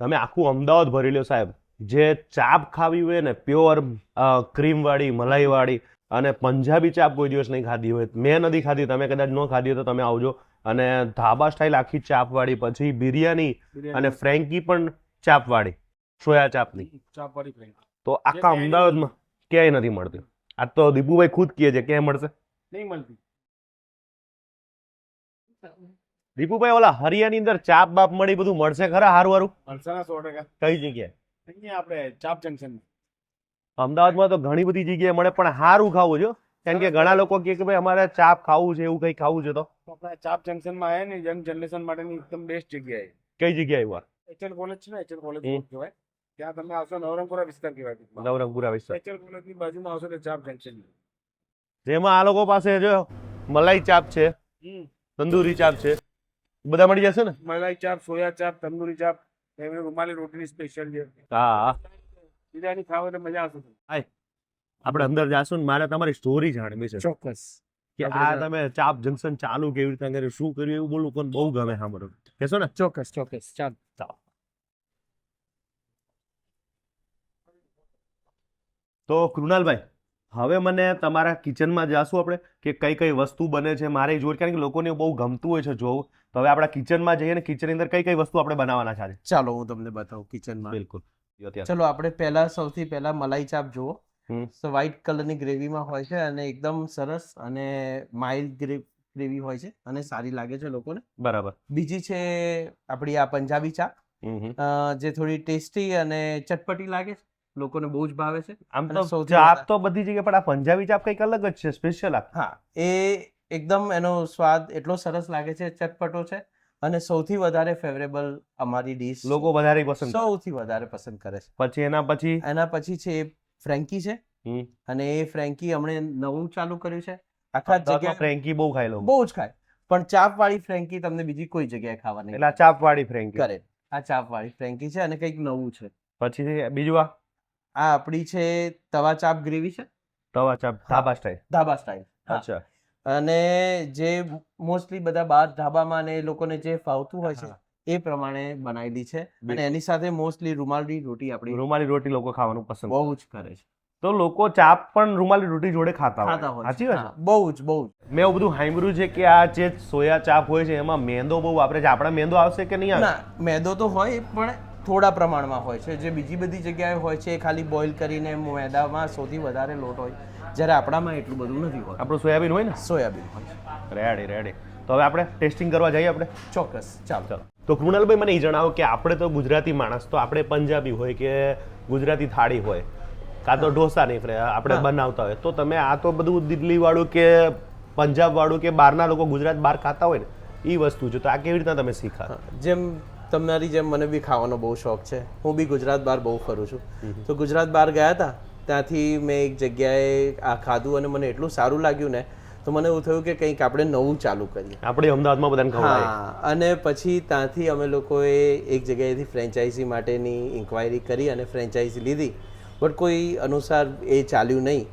તમે આખું અમદાવાદ ભરી લો સાહેબ. જે ચાપ ખાવી હોય ને પ્યોર ક્રીમ વાળી મલાઈ વાળી અને પંજાબી ચાપ કોઈ દિવસ નહીં ખાધી હોય. મેં નથી ખાધી તમે કદાચ ન ખાધી હોય તો તમે આવજો. અને ધાબા સ્ટાઇલ આખી ચાપ વાળી પછી બિરયાની અને ફ્રેન્કી પણ ચાપ વાળી સોયા ચાપની. ચાપવાળી તો આખા અમદાવાદમાં ક્યાંય નથી મળતી. આ તો દીપુભાઈ ખુદ કહે છે ક્યાંય મળશે? નહીં મળતી. દીપુભાઈ ઓલા હરિયાની અંદર ચાપ બાપ મળી બધું મળશે ખરા હારું હારું મરસાના સો ટકા. કઈ જગ્યાએ? અહીંયા આપણે ચાપ જંકશન અમદાવાદમાં તો ઘણી બધી જગ્યાએ મળે પણ હારું ખાવું જો કારણ કે ઘણા લોકો કહે કે ભાઈ અમારે ચાપ ખાવું છે એવું કઈ ખાવું છે તો? આપણે ચાપ જંકશનમાં આવે ને યંગ જનરેશન માટેની એકદમ બેસ્ટ જગ્યાએ કઈ જગ્યાએ આવ્યા એચએલ કોલેજ છે ને એચએલ કોલેજ. કહેવાય. ત્યાં તમે આવશો નવરંગપુરા વિસ્તાર કહેવાય. નવરંગપુરા વિસ્તાર. એચએલ કોલેજની બાજુમાં આવશો તો ચાપ જંકશન જેમાં આ લોકો પાસે જો મલાઈ ચાપ છે તંદૂરી ચાપ છે. બધા મળી જશે ને? મલાઈ ચાપ સોયા ચાપ તંદૂરી ચાપ એમની રૂમાલી રોટીની સ્પેશિયલ છે. હા. બિરયાની ખાવ એટલે મજા આવશે. આપણે અંદર જાશું ને મારે તમારી સ્ટોરી જાણવી છે. ચોક્કસ. કે આ તમે ચાપ જંકશન ચાલુ કેવી રીતે કર્યું શું કર્યું એવું બોલું પણ બહુ ગમે સાંભળો કહેશો ને? ચોક્કસ ચોક્કસ. ચાલ. તો કૃણાલભાઈ હવે મને તમારા કિચનમાં જાશું આપણે કે કઈ કઈ વસ્તુ બને છે? મારે જોર કારણ કે લોકોને બહુ ગમતું હોય છે જોવું. તો હવે આપણા કિચનમાં જઈએ ને કિચનની અંદર કઈ કઈ વસ્તુ આપણે બનાવવાના છે ચાલો હું તમને બતાવું કિચનમાં. બિલકુલ. ચલો આપણે પહેલા સૌથી પહેલા મલાઈ ચાપ જુઓ. સો વ્હાઈટ કલરની ગ્રેવીમાં હોય છે અને એકદમ સરસ અને માઇલ્ડ ગ્રેવી હોય છે અને સારી લાગે છે લોકોને. બરાબર. બીજી છે આપણી આ પંજાબી ચાપ. અ, જે થોડી ટેસ્ટી અને ચટપટી લાગે છે. લોકોને બહુ જ ભાવે છે. આમ તો ચાપ તો બધી જગ્યાએ પણ આ પંજાબી ચાપ કંઈક અલગ જ છે સ્પેશિયલ આ. હા એ એકદમ એનો સ્વાદ એટલો સરસ લાગે છે ચટપટો છે અને સૌથી વધારે ફેવરેબલ અમારી ડીશ લોકો વધારે પસંદ સૌથી વધારે પસંદ કરે છે. પછી એના પછી? એના પછી છે ફ્રેન્કી છે. અને એ ફ્રેન્કી હમણે નવું ચાલુ કર્યું છે. આખા જગ્યા જગ્યાએ ફ્રેન્કી બહુ ખાય બહુ જ ખાય. પણ ચાપ વાળી ફ્રેન્કી તમને બીજી કોઈ જગ્યાએ ખાવા નહીં એટલે ચાપ વાળી ફ્રેન્કી કરે આ ચાપ વાળી ફ્રેન્કી છે અને કંઈક નવું છે. પછી બીજું આ? આ આપણી છે તવા ચાપ ગ્રેવી છે? તવા ચાપ ધાબા સ્ટાઈલ ધાબા સ્ટાઈલ અચ્છા. અને જે મોસ્ટલી બધા બાર ધાબામાં ને એ લોકોને જે ફાવતું હોય છે એ પ્રમાણે બનાવેલી છે. અને એની સાથે મોસ્ટલી રૂમાલી રોટી આપણી રૂમાલી રોટી લોકો ખાવાનું પસંદ. બહુ જ કરે છે. તો લોકો ચાપ પણ રૂમાલી રોટી જોડે ખાતા હોય. સાચી વાત બહુ જ બહુ જ. મેં એવું બધું સાંભળ્યું છે કે આ જે સોયા ચાપ હોય છે એમાં મેંદો બહુ વાપરે છે. આપણા મેંદો આવશે કે નહીં આવે મેંદો તો હોય પણ થોડા પ્રમાણમાં હોય છે. જે બીજી બધી જગ્યાએ હોય છે એ ખાલી બોઇલ કરીને મેદામાં સૌથી વધારે લોટ હોય. જ્યારે આપણામાં એટલું બધું નથી હોતું. આપણું સોયાબીન હોય ને? સોયાબીન હોય રેડી રેડી તો હવે આપણે ટેસ્ટિંગ કરવા જઈએ આપણે? ચોક્કસ. ચાલો. ચાલો. તો કૃણાલભાઈ મને એ જણાવો કે આપણે તો ગુજરાતી માણસ તો આપણે પંજાબી હોય કે ગુજરાતી થાળી હોય કાં તો ઢોસા નહીં ફ્રે- આપણે બનાવતા હોય તો તમે આ તો બધું દિલ્હી વાળું કે પંજાબ વાળું કે બહારના લોકો ગુજરાત બહાર ખાતા હોય ને એ વસ્તુ છે. તો આ કેવી રીતના તમે શીખા? જેમ તમારી જેમ મને બી ખાવાનો બહુ શોખ છે. હું બી ગુજરાત બહાર બહુ ફરું છું. તો ગુજરાત બહાર ગયા હતા ત્યાંથી મેં એક જગ્યાએ આ ખાધું અને મને એટલું સારું લાગ્યું ને તો મને એવું થયું કે કંઈક આપણે નવું ચાલુ કરીએ. આપણે અમદાવાદમાં બધાને ખવડાવીએ હા અને પછી ત્યાંથી અમે લોકોએ એક જગ્યાએથી ફ્રેન્ચાઇઝી માટેની ઇન્ક્વાયરી કરી અને ફ્રેન્ચાઇઝી લીધી. બટ કોઈ અનુસાર એ ચાલ્યું નહીં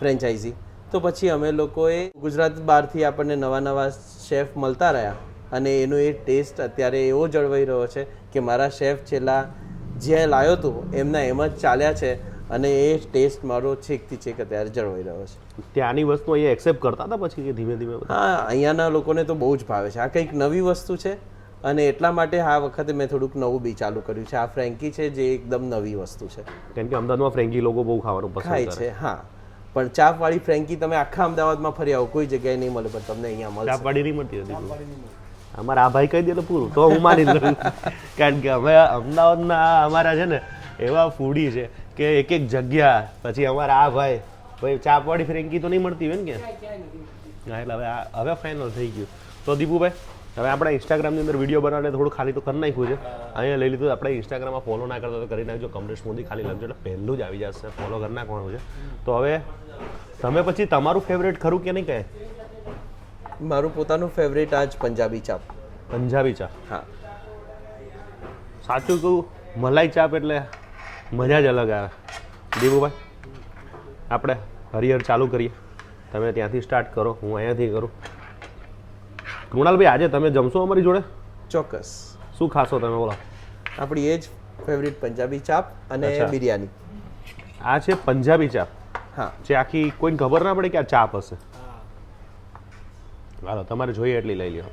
ફ્રેન્ચાઇઝી તો પછી અમે લોકોએ ગુજરાત બહારથી આપણને નવા નવા શેફ મળતા રહ્યા. અને એનો એ ટેસ્ટ અત્યારે એવો જળવાઈ રહ્યો છે કે મારા શેફ છેલ્લા જે લાવ્યો હતો એમના એમ જ ચાલ્યા છે અને એ ટેસ્ટ મારો છેકથી છેક અત્યારે જળવાઈ રહ્યો છે. ત્યાંની વસ્તુ અહીંયા એક્સેપ્ટ કરતા હતા પછી કે ધીમે ધીમે હા અહીંયાના લોકોને તો બહુ જ ભાવે છે. આ કંઈક નવી વસ્તુ છે અને એટલા માટે આ વખતે મેં થોડુંક નવું બી ચાલુ કર્યું છે. આ ફ્રેન્કી છે જે એકદમ નવી વસ્તુ છે. કેમ કે અમદાવાદમાં ફ્રેન્કી લોકો બહુ ખાવાનું પસંદ ખાય છે હા. પણ ચાપવાળી ફ્રેન્કી તમે આખા અમદાવાદમાં ફરી આવો કોઈ જગ્યાએ નહીં મળે પણ તમને અહીંયા મળે ચાપ વાળી નહીં મળતી. હતી અમારા આ ભાઈ કહી દે તો પૂરું. તો હું માની લઉં. કારણ કે અમે અમદાવાદના અમારા છે ને, એવા ફૂડી છે કે એક એક જગ્યા, પછી અમારા આ ભાઈ ભાઈ ચાપવાળી ફ્રેન્કી તો નહીં મળતી હોય ને કે? એટલે હવે હવે ફાઇનલ થઈ ગયું. તો દીપુભાઈ, હવે આપણે ઇન્સ્ટાગ્રામની અંદર વીડિયો બનાવીને થોડું ખાલી તો કરી નાખ્યું છે. અહીંયા લઈ લીધું, આપણે ઇન્સ્ટાગ્રામમાં ફોલો ના કરતા તો કરી નાખજો કમલેશ મોદી ખાલી લખજો એટલે પહેલું જ આવી જશે ફોલો કરી નાખવાનું છે. તો હવે, તમે પછી તમારું ફેવરેટ ખરું કે નહીં કહે? મારું પોતાનું ફેવરેટ આ જ પંજાબી ચાપ પંજાબી ચા? હા. સાચું કહું મલાઈ ચાપ એટલે મજા જ અલગ આવે. દીપુભાઈ આપણે હરિહર ચાલુ કરીએ. તમે ત્યાંથી સ્ટાર્ટ કરો હું અહીંયાથી કરું. કૃણાલભાઈ આજે તમે જમશો અમારી જોડે? ચોક્કસ. શું ખાશો તમે બોલો. આપણી એ જ ફેવરિટ પંજાબી ચાપ અને બિરયાની. આ છે પંજાબી ચાપ હા. જે આખી કોઈને ખબર ના પડે કે આ ચાપ હશે હાલો તમારે જોઈએ એટલી લઈ લ્યો.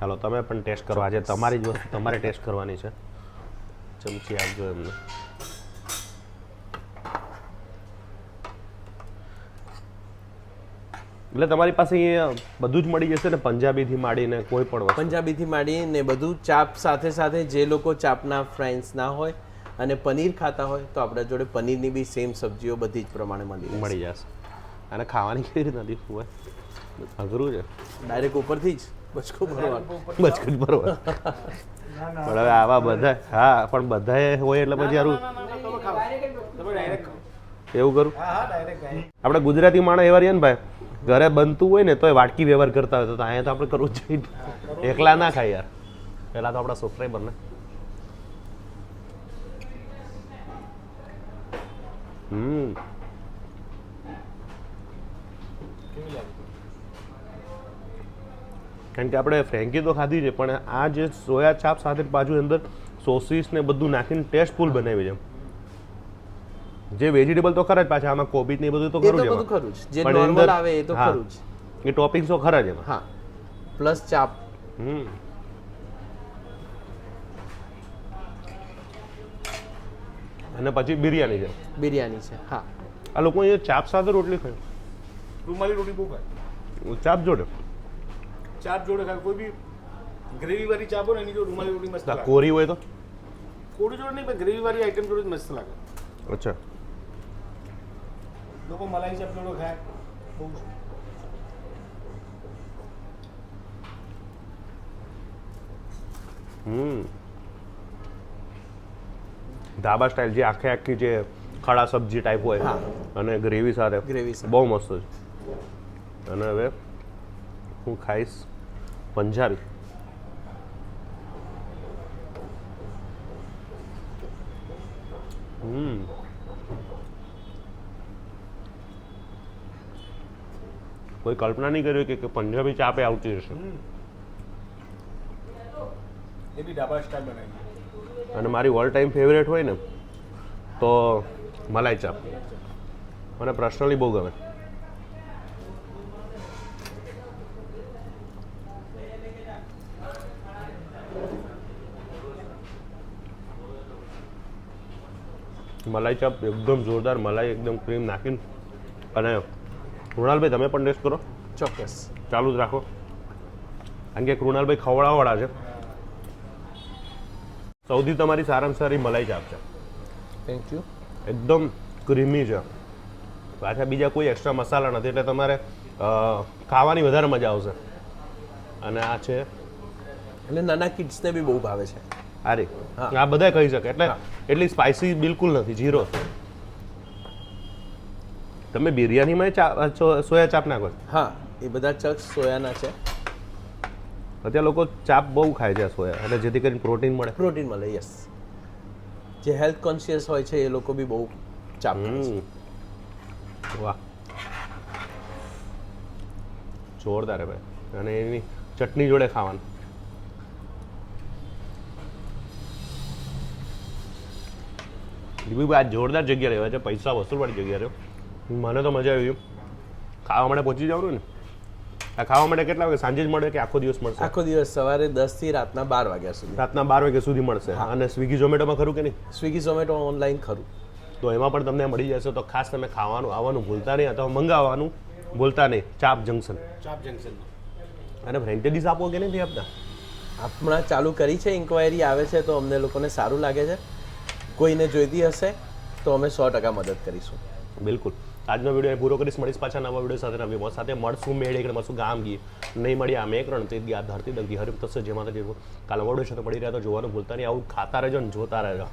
હાલો તમે પણ ટેસ્ટ કરો. આજે તમારી જ વસ્તુ તમારે ટેસ્ટ કરવાની છે. ચમચી આપજો એમને. એટલે તમારી પાસે બધું જ મળી જશે ને? પંજાબીથી માંડીને કોઈ પણ પંજાબીથી માંડીને બધું ચાપ સાથે સાથે જે લોકો ચાપના ફ્રેન્ડ્સ ના હોય અને પનીર ખાતા હોય તો આપણા જોડે પનીરની બી સેમ સબ્જીઓ બધી જ પ્રમાણે મળી મળી જશે. અને ખાવાની કેવી રીતના નથી હોય? અઘરું છે. ડાયરેક્ટ ઉપરથી જ. બચકો ભરવાનો. બચકો જ. ભરવાનો. પણ હવે આવા બધા હા પણ બધાએ હોય એટલે પછી સારું એવું કરું? આપણે ગુજરાતી માણસ એવા રહીએ ને ભાઈ ઘરે બનતું હોય ને તોય વાટકી વ્યવહાર કરતા હોય તો અહીંયા તો આપણે કરવું જ જોઈએ. એકલા ના ખાય યાર. પહેલાં તો આપણા સબસ્ક્રાઈબર ને હમ. કારણ કે આપણે ફ્રેન્કી તો ખાધી છે પણ આ જે સોયા ચાપ સાથે પાછું અંદર સોસીસ ને બધું નાખીને ટેસ્ટફુલ બનાવી છે. જે વેજીટેબલ તો ખરા જ પાછા આમાં કોબીજ ને બધું તો ખરું જ ખરું જ. જે નોર્મલ આવે એ તો ખરું જ. એ ટોપિંગ્સ તો ખરા જ એમાં. હા. પ્લસ ચાપ. હમ. અને પછી બિરયાની છે. બિરયાની છે હા. આ લોકો અહીંયા ચાપ સાથે રોટલી ખાય રૂમાલી રોટી બહુ ખાય. ચાપ જોડે. ચાપ જોડે ખાય કોઈ બી ગ્રેવી વાળી ચાપ હોય ને એની જો રૂમાલી રોટી મસ્ત આ લાગે. કોરી હોય તો? કોડી જોડે નહીં પણ ગ્રેવી વાળી આઈટમ જોડે જ મસ્ત લાગે. અચ્છા. લોકો મલાઈ ચાપ જોડે ખાય. બહુ હમ. ધાબા સ્ટાઇલ જે આખે આખી જે ખડા સબ્જી ટાઈપ હોય અને ગ્રેવી સાથે. ગ્રેવી બહુ મસ્ત છે. અને હવે હું ખાઈશ પંજાબી. હમ. કોઈ કલ્પના નહીં કરી કે કે પંજાબી ચાપે આવતી હશે. એ બી ડાબા સ્ટાઇલ બનાવી. અને મારી ઓલ ટાઈમ ફેવરેટ હોય ને તો મલાઈ ચાપ મને પર્સનલી બહુ ગમે. મલાઈ ચાપ એકદમ જોરદાર મલાઈ એકદમ ક્રીમ નાખીને. અને કૃણાલભાઈ તમે પણ ટેસ્ટ કરો. ચોક્કસ. ચાલુ જ રાખો. કારણ કે કૃણાલભાઈ ખવડાવવાળા છે. સૌથી તમારી સારામાં સારી મલાઈ ચાપ છે. થેન્ક યુ એકદમ ક્રીમી છે. પાછા બીજા કોઈ એક્સ્ટ્રા મસાલા નથી એટલે તમારે ખાવાની વધારે મજા આવશે. અને આ છે. એટલે નાના કિડ્સને બી બહુ ભાવે છે. અરે. આ બધા કહી શકે એટલે એટલી સ્પાઇસી બિલકુલ નથી જીરો તમે બિરયાનીમાં સોયા ચાપ નાખો હા એ બધા ચક્સ સોયાના છે. અત્યારે લોકો ચાપ બહુ ખાય છે સોયા એટલે જેથી કરીને પ્રોટીન મળે. પ્રોટીન મળે યસ જે હેલ્થ કોન્શિયસ હોય છે એ લોકો બી બહુ ચાપ. વાહ. જોરદાર હે ભાઈ. અને એની ચટણી જોડે ખાવાનું. દીપકભાઈ આ જોરદાર જગ્યા રહેવા છે પૈસા વસૂલવાળી જગ્યા રહ્યો મને તો મજા આવી ખાવા માટે પહોંચી જવાનું ને? આ ખાવા માટે કેટલા વાગે? સાંજે જ મળે કે આખો દિવસ મળશે? આખો દિવસ સવારે દસથી રાતના બાર વાગ્યા સુધી. રાતના બાર વાગ્યા સુધી મળશે. અને સ્વિગી ઝોમેટોમાં ખરું કે નહીં? સ્વિગી ઝોમેટો ઓનલાઈન ખરું. તો એમાં પણ તમને મળી જશે. તો ખાસ તમે ખાવાનું આવવાનું ભૂલતા નહીં. અથવા મંગાવવાનું ભૂલતા નહીં. ચાપ જંકશન. ચાપ જંકશન. અને ફ્રેન્ચાઇઝીસ આપો કે નથી આપતા હમણાં ચાલુ કરી છે ઇન્ક્વાયરી આવે છે તો અમને લોકોને સારું લાગે છે. કોઈને જોઈતી હશે તો અમે સો ટકા મદદ કરીશું. બિલકુલ. આજનો વીડિયો પૂરો કરીશ. મળીશ પાછા નવા વીડિયો સાથે, નવી મોત સાથે. મળશું મેળ એકડે, મળશું ગામ ગી નહીં મળી આમે એક રણ તે આ ધરતી દગી હરિમ થશે જેમાં તો જેવું. કાલે છે તો મળી રહ્યા તો જોવાનું ભૂલતા નહીં. આવું ખાતા રહેજો ને જોતા રહેજો.